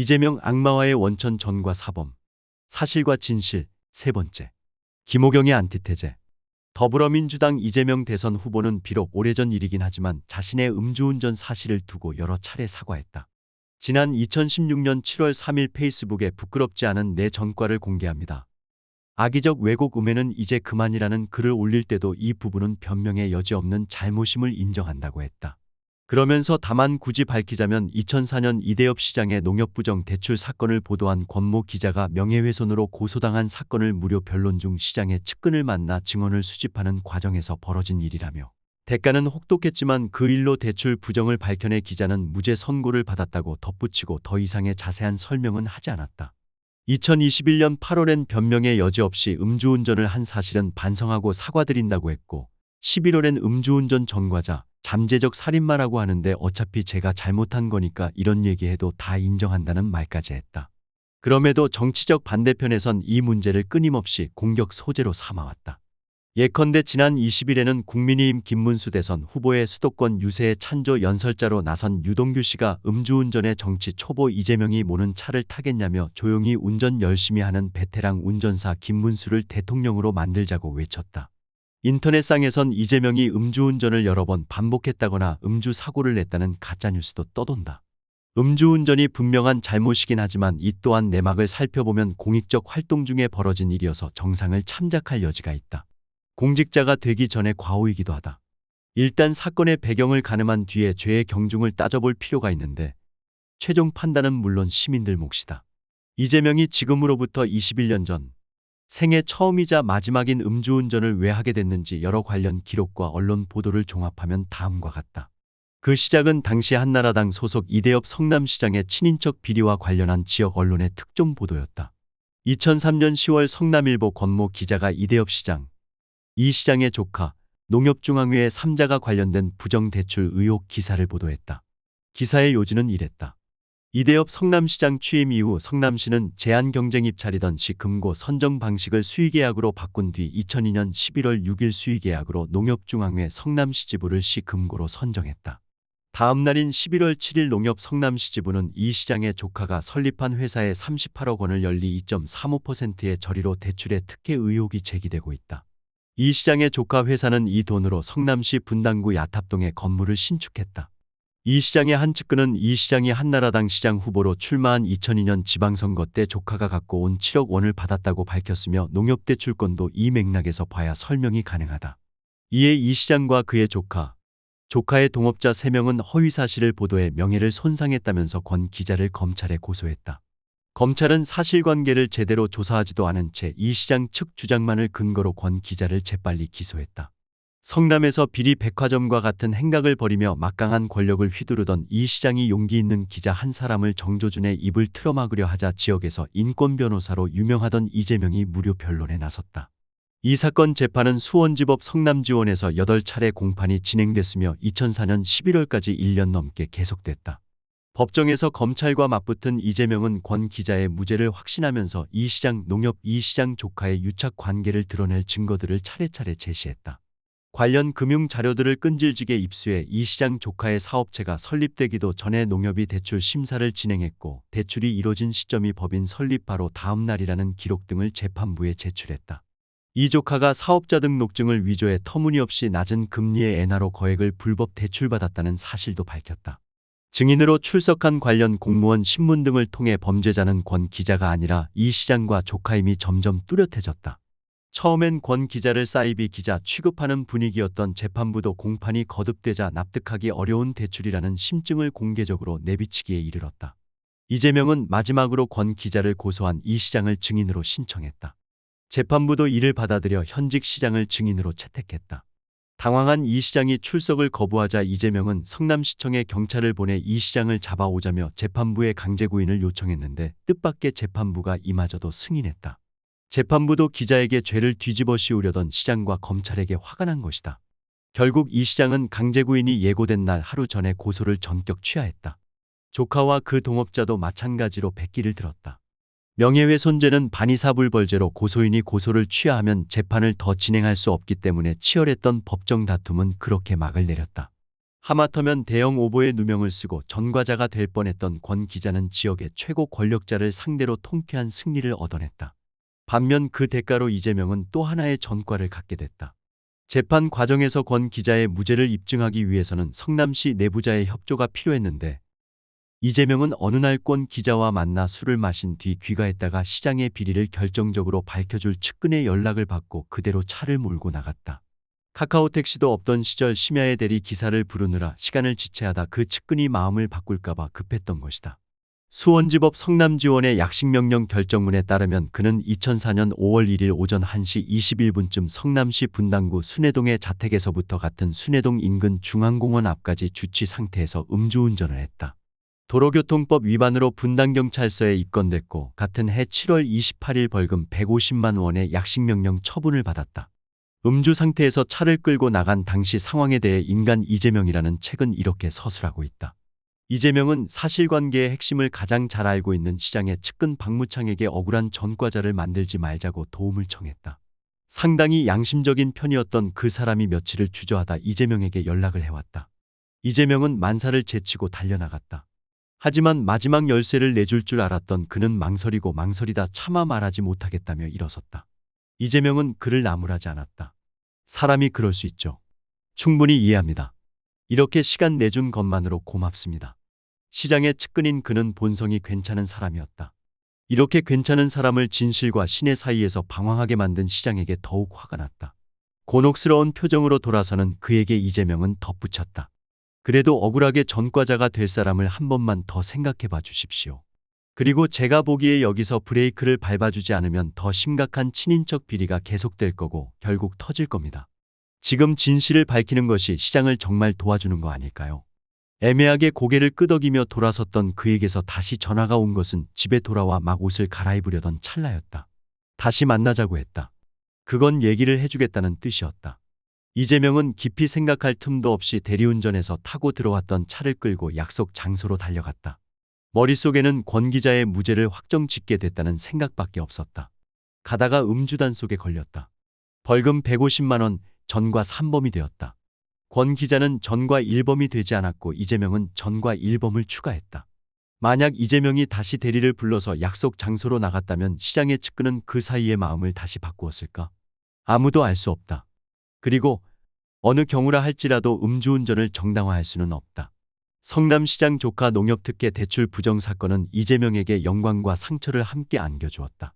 이재명 악마와의 원천 전과 사범. 사실과 진실. 세 번째. 김호경의 안티테제. 더불어민주당 이재명 대선 후보는 비록 오래전 일이긴 하지만 자신의 음주운전 사실을 두고 여러 차례 사과했다. 지난 2016년 7월 3일 페이스북에 부끄럽지 않은 내 전과를 공개합니다. 악의적 왜곡 음해는 이제 그만이라는 글을 올릴 때도 이 부분은 변명의 여지 없는 잘못임을 인정한다고 했다. 그러면서 다만 굳이 밝히자면 2004년 이대엽 시장의 농협부정 대출 사건을 보도한 권모 기자가 명예훼손으로 고소당한 사건을 무료 변론 중 시장의 측근을 만나 증언을 수집하는 과정에서 벌어진 일이라며 대가는 혹독했지만 그 일로 대출 부정을 밝혀내 기자는 무죄 선고를 받았다고 덧붙이고 더 이상의 자세한 설명은 하지 않았다. 2021년 8월엔 변명의 여지 없이 음주운전을 한 사실은 반성하고 사과드린다고 했고 11월엔 음주운전 전과자 잠재적 살인마라고 하는데 어차피 제가 잘못한 거니까 이런 얘기해도 다 인정한다는 말까지 했다. 그럼에도 정치적 반대편에선 이 문제를 끊임없이 공격 소재로 삼아왔다. 예컨대 지난 20일에는 국민의힘 김문수 대선 후보의 수도권 유세에 찬조 연설자로 나선 유동규 씨가 음주운전의 정치 초보 이재명이 모는 차를 타겠냐며 조용히 운전 열심히 하는 베테랑 운전사 김문수를 대통령으로 만들자고 외쳤다. 인터넷상에선 이재명이 음주운전을 여러 번 반복했다거나 음주 사고를 냈다는 가짜뉴스도 떠돈다. 음주운전이 분명한 잘못이긴 하지만 이 또한 내막을 살펴보면 공익적 활동 중에 벌어진 일이어서 정상을 참작할 여지가 있다. 공직자가 되기 전에 과오이기도 하다. 일단 사건의 배경을 가늠한 뒤에 죄의 경중을 따져볼 필요가 있는데 최종 판단은 물론 시민들 몫이다. 이재명이 지금으로부터 21년 전 생애 처음이자 마지막인 음주운전을 왜 하게 됐는지 여러 관련 기록과 언론 보도를 종합하면 다음과 같다. 그 시작은 당시 한나라당 소속 이대엽 성남시장의 친인척 비리와 관련한 지역 언론의 특종 보도였다. 2003년 10월 성남일보 권모 기자가 이대엽 시장, 이 시장의 조카, 농협중앙회 3자가 관련된 부정대출 의혹 기사를 보도했다. 기사의 요지는 이랬다. 이대엽 성남시장 취임 이후 성남시는 제한 경쟁 입찰이던 시 금고 선정 방식을 수의계약으로 바꾼 뒤 2002년 11월 6일 수의계약으로 농협중앙회 성남시 지부를 시 금고로 선정했다. 다음 날인 11월 7일 농협 성남시 지부는 이 시장의 조카가 설립한 회사에 38억 원을 연리 2.35%의 저리로 대출의 특혜 의혹이 제기되고 있다. 이 시장의 조카 회사는 이 돈으로 성남시 분당구 야탑동에 건물을 신축했다. 이 시장의 한 측근은 이 시장이 한나라당 시장 후보로 출마한 2002년 지방선거 때 조카가 갖고 온 7억 원을 받았다고 밝혔으며 농협대출권도 이 맥락에서 봐야 설명이 가능하다. 이에 이 시장과 그의 조카, 조카의 동업자 3명은 허위 사실을 보도해 명예를 손상했다면서 권 기자를 검찰에 고소했다. 검찰은 사실관계를 제대로 조사하지도 않은 채 이 시장 측 주장만을 근거로 권 기자를 재빨리 기소했다. 성남에서 비리 백화점과 같은 행각을 벌이며 막강한 권력을 휘두르던 이 시장이 용기 있는 기자 한 사람을 정조준의 입을 틀어막으려 하자 지역에서 인권 변호사로 유명하던 이재명이 무료 변론에 나섰다. 이 사건 재판은 수원지법 성남지원에서 8차례 공판이 진행됐으며 2004년 11월까지 1년 넘게 계속됐다. 법정에서 검찰과 맞붙은 이재명은 권 기자의 무죄를 확신하면서 이 시장 농협 이 시장 조카의 유착 관계를 드러낼 증거들을 차례차례 제시했다. 관련 금융 자료들을 끈질기게 입수해 이 시장 조카의 사업체가 설립되기도 전에 농협이 대출 심사를 진행했고 대출이 이뤄진 시점이 법인 설립 바로 다음 날이라는 기록 등을 재판부에 제출했다. 이 조카가 사업자 등록증을 위조해 터무니없이 낮은 금리의 엔화로 거액을 불법 대출받았다는 사실도 밝혔다. 증인으로 출석한 관련 공무원 신문 등을 통해 범죄자는 권 기자가 아니라 이 시장과 조카임이 점점 뚜렷해졌다. 처음엔 권 기자를 사이비 기자 취급하는 분위기였던 재판부도 공판이 거듭되자 납득하기 어려운 대출이라는 심증을 공개적으로 내비치기에 이르렀다. 이재명은 마지막으로 권 기자를 고소한 이 시장을 증인으로 신청했다. 재판부도 이를 받아들여 현직 시장을 증인으로 채택했다. 당황한 이 시장이 출석을 거부하자 이재명은 성남시청에 경찰을 보내 이 시장을 잡아오자며 재판부에 강제 구인을 요청했는데 뜻밖의 재판부가 이마저도 승인했다. 재판부도 기자에게 죄를 뒤집어 씌우려던 시장과 검찰에게 화가 난 것이다. 결국 이 시장은 강제 구인이 예고된 날 하루 전에 고소를 전격 취하했다. 조카와 그 동업자도 마찬가지로 백기를 들었다. 명예훼손죄는 반의사불벌죄로 고소인이 고소를 취하하면 재판을 더 진행할 수 없기 때문에 치열했던 법정 다툼은 그렇게 막을 내렸다. 하마터면 대형 오보에 누명을 쓰고 전과자가 될 뻔했던 권 기자는 지역의 최고 권력자를 상대로 통쾌한 승리를 얻어냈다. 반면 그 대가로 이재명은 또 하나의 전과를 갖게 됐다. 재판 과정에서 권 기자의 무죄를 입증하기 위해서는 성남시 내부자의 협조가 필요했는데 이재명은 어느 날 권 기자와 만나 술을 마신 뒤 귀가했다가 시장의 비리를 결정적으로 밝혀줄 측근의 연락을 받고 그대로 차를 몰고 나갔다. 카카오 택시도 없던 시절 심야에 대리 기사를 부르느라 시간을 지체하다 그 측근이 마음을 바꿀까봐 급했던 것이다. 수원지법 성남지원의 약식명령 결정문에 따르면 그는 2004년 5월 1일 오전 1시 21분쯤 성남시 분당구 순회동의 자택에서부터 같은 순회동 인근 중앙공원 앞까지 주취 상태에서 음주운전을 했다. 도로교통법 위반으로 분당경찰서에 입건됐고 같은 해 7월 28일 벌금 150만 원의 약식명령 처분을 받았다. 음주 상태에서 차를 끌고 나간 당시 상황에 대해 인간 이재명이라는 책은 이렇게 서술하고 있다. 이재명은 사실관계의 핵심을 가장 잘 알고 있는 시장의 측근 박무창에게 억울한 전과자를 만들지 말자고 도움을 청했다. 상당히 양심적인 편이었던 그 사람이 며칠을 주저하다 이재명에게 연락을 해왔다. 이재명은 만사를 제치고 달려나갔다. 하지만 마지막 열쇠를 내줄 줄 알았던 그는 망설이고 망설이다 차마 말하지 못하겠다며 일어섰다. 이재명은 그를 나무라지 않았다. 사람이 그럴 수 있죠. 충분히 이해합니다. 이렇게 시간 내준 것만으로 고맙습니다. 시장의 측근인 그는 본성이 괜찮은 사람이었다. 이렇게 괜찮은 사람을 진실과 신의 사이에서 방황하게 만든 시장에게 더욱 화가 났다. 곤혹스러운 표정으로 돌아서는 그에게 이재명은 덧붙였다. 그래도 억울하게 전과자가 될 사람을 한 번만 더 생각해 봐 주십시오. 그리고 제가 보기에 여기서 브레이크를 밟아주지 않으면 더 심각한 친인척 비리가 계속될 거고 결국 터질 겁니다. 지금 진실을 밝히는 것이 시장을 정말 도와주는 거 아닐까요? 애매하게 고개를 끄덕이며 돌아섰던 그에게서 다시 전화가 온 것은 집에 돌아와 막 옷을 갈아입으려던 찰나였다. 다시 만나자고 했다. 그건 얘기를 해주겠다는 뜻이었다. 이재명은 깊이 생각할 틈도 없이 대리운전에서 타고 들어왔던 차를 끌고 약속 장소로 달려갔다. 머릿속에는 권 기자의 무죄를 확정 짓게 됐다는 생각밖에 없었다. 가다가 음주단 속에 걸렸다. 벌금 150만 원, 전과 3범이 되었다. 권 기자는 전과 1범이 되지 않았고 이재명은 전과 1범을 추가했다. 만약 이재명이 다시 대리를 불러서 약속 장소로 나갔다면 시장의 측근은 그 사이의 마음을 다시 바꾸었을까? 아무도 알 수 없다. 그리고 어느 경우라 할지라도 음주운전을 정당화할 수는 없다. 성남시장 조카 농협특혜 대출 부정 사건은 이재명에게 영광과 상처를 함께 안겨주었다.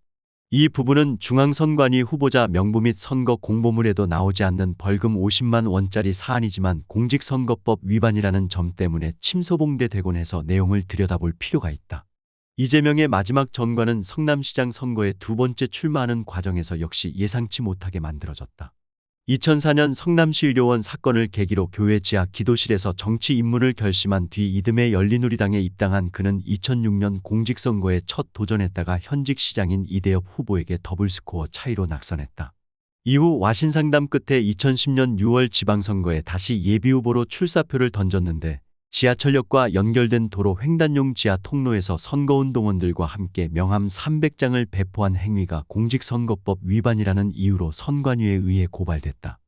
이 부분은 중앙선관위 후보자 명부 및 선거 공보물에도 나오지 않는 벌금 50만 원짜리 사안이지만 공직선거법 위반이라는 점 때문에 침소봉대 되곤 해서 내용을 들여다볼 필요가 있다. 이재명의 마지막 전과는 성남시장 선거에 두 번째 출마하는 과정에서 역시 예상치 못하게 만들어졌다. 2004년 성남시 의료원 사건을 계기로 교회 지하 기도실에서 정치 입문을 결심한 뒤 이듬해 열린우리당에 입당한 그는 2006년 공직선거에 첫 도전했다가 현직 시장인 이대엽 후보에게 더블스코어 차이로 낙선했다. 이후 와신상담 끝에 2010년 6월 지방선거에 다시 예비후보로 출사표를 던졌는데 지하철역과 연결된 도로 횡단용 지하 통로에서 선거운동원들과 함께 명함 300장을 배포한 행위가 공직선거법 위반이라는 이유로 선관위에 의해 고발됐다.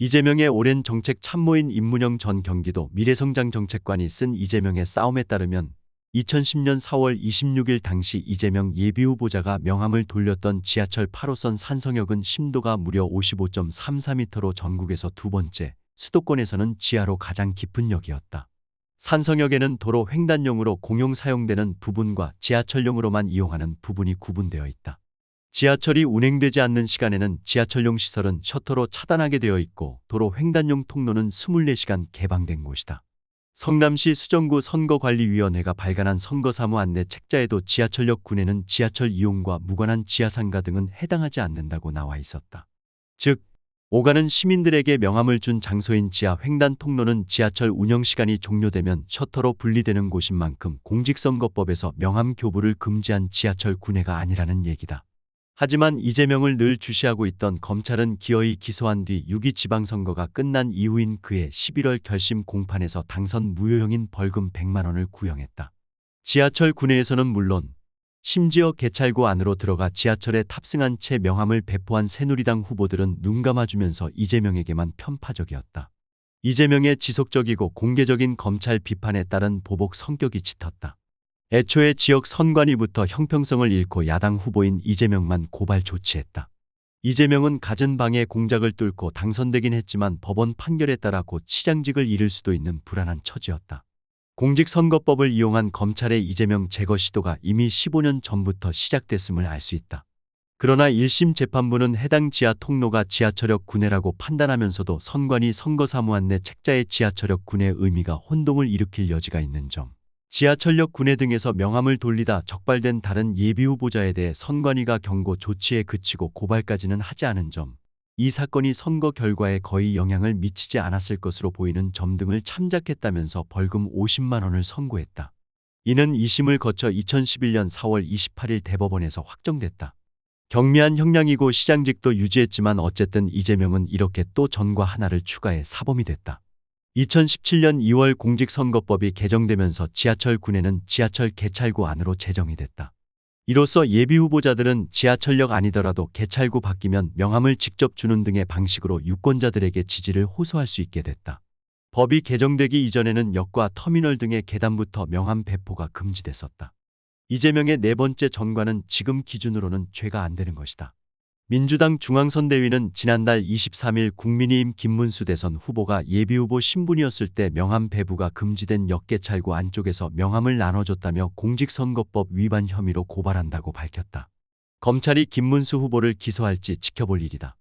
이재명의 오랜 정책 참모인 임문영 전 경기도 미래성장 정책관이 쓴 이재명의 싸움에 따르면 2010년 4월 26일 당시 이재명 예비후보자가 명함을 돌렸던 지하철 8호선 산성역은 심도가 무려 55.34m로 전국에서 두 번째, 수도권에서는 지하로 가장 깊은 역이었다. 산성역에는 도로 횡단용으로 공용 사용되는 부분과 지하철용으로만 이용하는 부분이 구분되어 있다. 지하철이 운행되지 않는 시간에는 지하철용 시설은 셔터로 차단하게 되어 있고 도로 횡단용 통로는 24시간 개방된 곳이다. 성남시 수정구 선거관리위원회가 발간한 선거사무 안내 책자에도 지하철역 군에는 지하철 이용과 무관한 지하상가 등은 해당하지 않는다고 나와 있었다. 즉, 오가는 시민들에게 명함을 준 장소인 지하 횡단 통로는 지하철 운영 시간이 종료되면 셔터로 분리되는 곳인 만큼 공직선거법에서 명함 교부를 금지한 지하철 군해가 아니라는 얘기다. 하지만 이재명을 늘 주시하고 있던 검찰은 기어이 기소한 뒤 6.2 지방선거가 끝난 이후인 그해 11월 결심 공판에서 당선 무효형인 벌금 100만 원을 구형했다. 지하철 군해에서는 물론 심지어 개찰구 안으로 들어가 지하철에 탑승한 채 명함을 배포한 새누리당 후보들은 눈 감아주면서 이재명에게만 편파적이었다. 이재명의 지속적이고 공개적인 검찰 비판에 따른 보복 성격이 짙었다. 애초에 지역 선관위부터 형평성을 잃고 야당 후보인 이재명만 고발 조치했다. 이재명은 갖은 방해 공작을 뚫고 당선되긴 했지만 법원 판결에 따라 곧 시장직을 잃을 수도 있는 불안한 처지였다. 공직선거법을 이용한 검찰의 이재명 제거 시도가 이미 15년 전부터 시작됐음을 알 수 있다. 그러나 1심 재판부는 해당 지하 통로가 지하철역 군해라고 판단하면서도 선관위 선거사무안 내 책자의 지하철역 군의 의미가 혼동을 일으킬 여지가 있는 점. 지하철역 군해 등에서 명함을 돌리다 적발된 다른 예비 후보자에 대해 선관위가 경고 조치에 그치고 고발까지는 하지 않은 점. 이 사건이 선거 결과에 거의 영향을 미치지 않았을 것으로 보이는 점 등을 참작했다면서 벌금 50만 원을 선고했다. 이는 2심을 거쳐 2011년 4월 28일 대법원에서 확정됐다. 경미한 형량이고 시장직도 유지했지만 어쨌든 이재명은 이렇게 또 전과 하나를 추가해 사범이 됐다. 2017년 2월 공직선거법이 개정되면서 지하철 군에는 지하철 개찰구 안으로 제정이 됐다. 이로써 예비 후보자들은 지하철역 아니더라도 개찰구 바뀌면 명함을 직접 주는 등의 방식으로 유권자들에게 지지를 호소할 수 있게 됐다. 법이 개정되기 이전에는 역과 터미널 등의 계단부터 명함 배포가 금지됐었다. 이재명의 네 번째 전과는 지금 기준으로는 죄가 안 되는 것이다. 민주당 중앙선대위는 지난달 23일 국민의힘 김문수 대선 후보가 예비후보 신분이었을 때 명함 배부가 금지된 역개찰구 안쪽에서 명함을 나눠줬다며 공직선거법 위반 혐의로 고발한다고 밝혔다. 검찰이 김문수 후보를 기소할지 지켜볼 일이다.